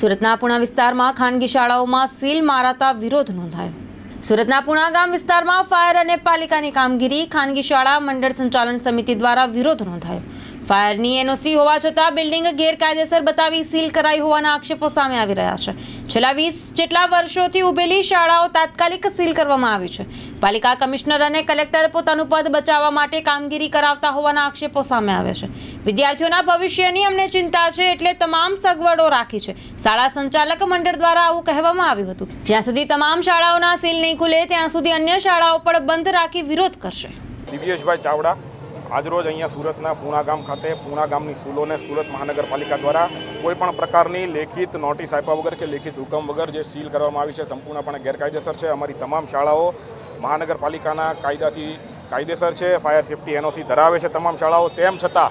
સુરતના પુણા વિસ્તારમાં ખાનગી શાળાઓમાં સીલ મારાતા વિરોધ નોંધાયો. સુરતના પુણા ગામ વિસ્તારમાં ફાયર અને પાલિકાની કામગીરી ખાનગી શાળા મંડળ સંચાલન સમિતિ દ્વારા વિરોધ નોંધાયો. ફાયરની એનઓસી હોવા છતાં બિલ્ડિંગ ગેરકાયદેસર બતાવી સીલ કરાઈ હોવાના આક્ષેપો સામે આવી રહ્યા છે. છેલ્લા વીસ જેટલા વર્ષોથી ઉભેલી શાળાઓ તાત્કાલિક સીલ કરવામાં આવી છે. પાલિકા કમિશનર અને કલેક્ટર પોતાનું પદ બચાવવા માટે કામગીરી કરાવતા હોવાના આક્ષેપો સામે આવે છે. વિદ્યાર્થીઓના ભવિષ્યની અમને ચિંતા છે એટલે તમામ સગવડો રાખી છે. શાળા સંચાલક મંડળ દ્વારા આવું કહેવામાં આવ્યું હતું. જ્યાં સુધી તમામ શાળાઓના સીલ નહીં ખુલે, ત્યાં સુધી અન્ય શાળાઓ પણ બંધ રાખી વિરોધ કરશે. દિવ્યેશભાઈ ચાવડા આજરોજ અહીંયા સુરતના પૂણા ગામ ખાતે, પૂણા ગામની સ્કૂલોને સુરત મહાનગરપાલિકા દ્વારા કોઈપણ પ્રકારની લેખિત નોટિસ આપ્યા વગર કે લેખિત હુકમ વગર જે સીલ કરવામાં આવી છે, સંપૂર્ણપણે ગેરકાયદેસર છે. અમારી તમામ શાળાઓ મહાનગરપાલિકાના કાયદાથી કાયદેસર છે. ફાયર સેફટી એનઓસી ધરાવે છે તમામ શાળાઓ. તેમ છતાં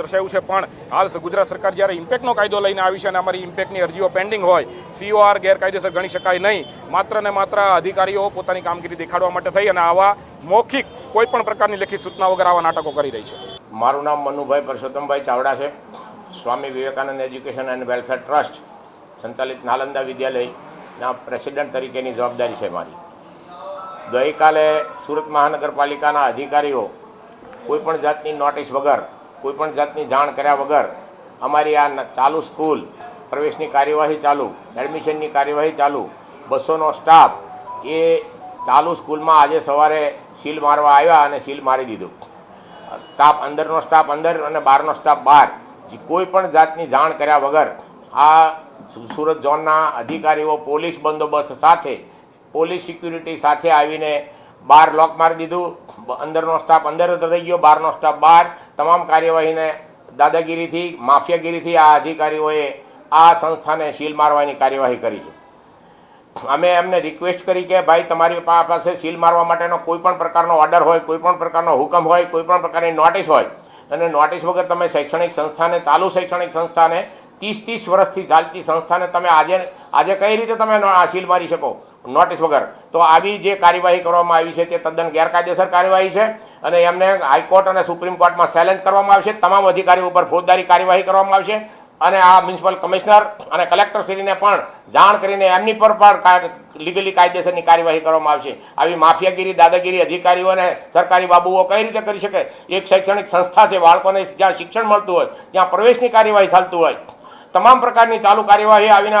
દર્શાવ્યું છે. પણ હાલ ગુજરાત સરકાર જ્યારે ઇમ્પેક્ટનો કાયદો લઈને આવી છે અને અમારી ઇમ્પેક્ટની અરજીઓ પેન્ડિંગ હોય સીઓઆર ગેરકાયદેસર ગણી શકાય નહીં. માત્ર ને માત્ર અધિકારીઓ પોતાની કામગીરી દેખાડવા માટે થઈ અને આવા મૌખિક કોઈ પણ પ્રકારની લેખિત સૂચના વગર આવા નાટકો કરી રહી છે. મારું નામ મનુભાઈ પરસોત્તમભાઈ ચાવડા છે. Swami Vivekananda education and welfare trust, સંચાલિત નાલંદા વિદ્યાલયના પ્રેસિડેન્ટ તરીકેની જવાબદારી છે મારી. ગઈકાલે સુરત મહાનગરપાલિકાના અધિકારીઓ કોઈપણ જાતની નોટિસ વગર કોઈપણ જાતની જાણ કર્યા વગર અમારી આ ચાલુ સ્કૂલ, પ્રવેશની કાર્યવાહી ચાલુ, એડમિશનની કાર્યવાહી ચાલુ, બસોનો સ્ટાફ એ ચાલુ સ્કૂલમાં આજે સવારે સીલ મારવા આવ્યા અને સીલ મારી દીધું. સ્ટાફ અંદરનો સ્ટાફ અંદર અને બહારનો સ્ટાફ બહાર. કોઈ પણ જાતની જાણ કર્યા વગર આ સુરત ઝોનના અધિકારીઓ, પોલીસ બંદોબસ્ત સાથે, પોલીસ સિક્યુરિટી સાથે આવીને બહાર લોક મારી દીધું. અંદરનો સ્ટાફ અંદર રહી ગયો. બહારનો સ્ટાફ બહાર. તમામ કાર્યવાહીને દાદાગીરીથી, માફિયાગીરીથી આ અધિકારીઓએ આ સંસ્થાને સીલ મારવાની કાર્યવાહી કરી છે. અમે એમને રિક્વેસ્ટ કરી કે ભાઈ, તમારી પાસે સીલ મારવા માટેનો કોઈ પણ પ્રકારનો ઓર્ડર હોય, કોઈ પણ પ્રકારનો હુકમ હોય, કોઈ પણ પ્રકારની નોટિસ હોય અને નોટિસ વગર તમે શૈક્ષણિક સંસ્થાને, ચાલુ શૈક્ષણિક સંસ્થાને ત્રીસ ત્રીસ વર્ષથી ચાલતી સંસ્થાને તમે આજે આજે કઈ રીતે તમે આ સીલ મારી શકો? નોટિસ વગર. તો આવી જે કાર્યવાહી કરવામાં આવી છે તે તદ્દન ગેરકાયદેસર કાર્યવાહી છે અને એમને હાઈકોર્ટ અને સુપ્રીમ કોર્ટમાં ચેલેન્જ કરવામાં આવશે. તમામ અધિકારીઓ ઉપર ફોજદારી કાર્યવાહી કરવામાં આવશે. અને આ મ્યુનિસિપલ કમિશનર અને કલેક્ટરશ્રીને પણ જાણ કરીને એમની પર પણ લીગલી કાયદેસરની કાર્યવાહી કરવામાં આવશે. આવી માફિયાગીરી, દાદાગીરી અધિકારીઓ અને સરકારી બાબુઓ કઈ રીતે કરી શકે? એક શૈક્ષણિક સંસ્થા છે, બાળકોને જ્યાં શિક્ષણ મળતું હોય, ત્યાં પ્રવેશની કાર્યવાહી ચાલતું હોય. તમામ પ્રકારની ચાલુ કાર્યવાહી આવીને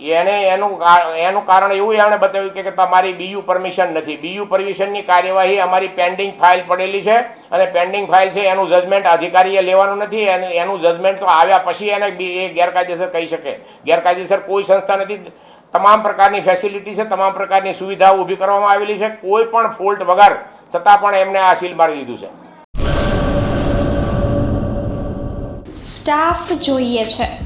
એને એનું એનું કારણ એવું એમણે બતાવ્યું કે તમારી બીયુ પરમિશન નથી. બીયુ પરમિશનની કાર્યવાહી અમારી પેન્ડિંગ ફાઇલ પડેલી છે અને પેન્ડિંગ ફાઇલ છે એનું જજમેન્ટ અધિકારીએ લેવાનું નથી. અને એનું જજમેન્ટ તો આવ્યા પછી એને એ ગેરકાયદેસર કહી શકે. ગેરકાયદેસર કોઈ સંસ્થા નથી. તમામ પ્રકારની ફેસિલિટી છે, તમામ પ્રકારની સુવિધાઓ ઊભી કરવામાં આવેલી છે. કોઈ પણ ફોલ્ટ વગર છતાં પણ એમને આ સીલ મારી દીધું છે. સ્ટાફ જોઈએ છે.